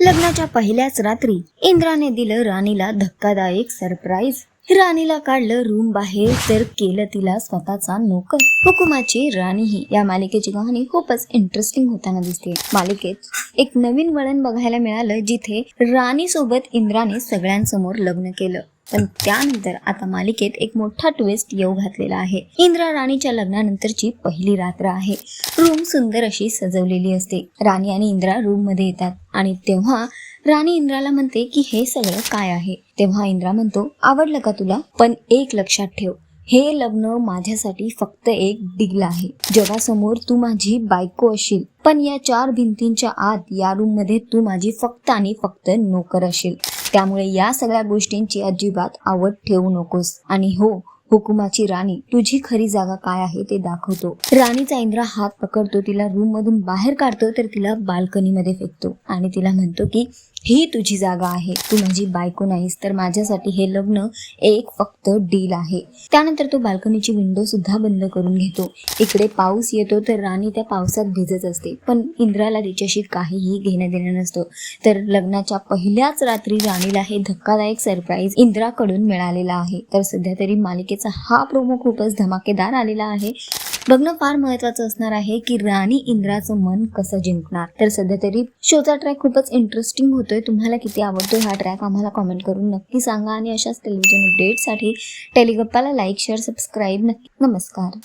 लग्नाच्या पहिल्याच रात्री इंद्राने दिलं राणीला धक्कादायक सरप्राईज. राणीला काढलं रूम बाहेर तर केलं तिला स्वतःचा नोकर. हुकुमाची राणी ही या मालिकेची कहाणी खूपच इंटरेस्टिंग होताना दिसते मालिकेत एक नवीन वळण बघायला मिळालं जिथे राणी सोबत इंद्राने सगळ्यांसमोर लग्न केलं. पण त्यानंतर आता मालिकेत एक मोठा ट्विस्ट येऊ घातलेला आहे. इंद्रा राणीच्या लग्नानंतरची पहिली रात्र आहे. रूम सुंदर अशी सजवलेली असते. राणी आणि इंद्रा रूममध्ये येतात आणि तेव्हा राणी इंद्राला म्हणते की हे सगळं काय आहे? तेव्हा इंद्रा म्हणतो आवडलं का तुला? पण एक लक्षात ठेव हे लग्न माझ्यासाठी फक्त एक डील आहे. जगासमोर तू माझी बायको असशील पण या चार भिंतींच्या आत या रूममध्ये तू माझी फक्त आणि फक्त नोकर असशील त्यामुळे या सगळ्या गोष्टींची अजिबात आवड ठेवू नकोस. आणि हो हुकुमाची राणी तुझी खरी जागा काय आहे ते दाखवतो. राणीचा इंद्रा हात पकडतो तिला रूम मधून बाहेर काढतो तर तिला बाल्कनी मध्ये फेकतो आणि तिला म्हणतो की ही तुझी जागा आहे. तू माझी बायको नाहीस तर माझ्यासाठी हे लग्न एक फक्त डील आहे. त्यानंतर तो बाल्कनीची विंडो सुद्धा बंद करून घेतो. इकडे पाऊस येतो तर राणी त्या पावसात भिजत असते. पण इंद्राला तिच्याशी काहीही घेणं देणं नसतं. तर लग्नाच्या पहिल्याच रात्री राणीला हे धक्कादायक सरप्राईज इंद्राकडून मिळालेला आहे. तर सध्या तरी मालिकेचा हा प्रोमो खूपच धमाकेदार आलेला आहे. बघणं फार महत्वाचं असणार आहे की राणी इंद्राचं मन कसं जिंकणार. तर सध्या तरी शोचा ट्रॅक खूपच इंटरेस्टिंग होतोय. तुम्हाला किती आवडतो हा ट्रॅक आम्हाला कॉमेंट करून नक्की सांगा आणि अशाच टेलिव्हिजन अपडेटसाठी टेलिगप्पाला लाईक शेअर सबस्क्राईब नक्की. नमस्कार.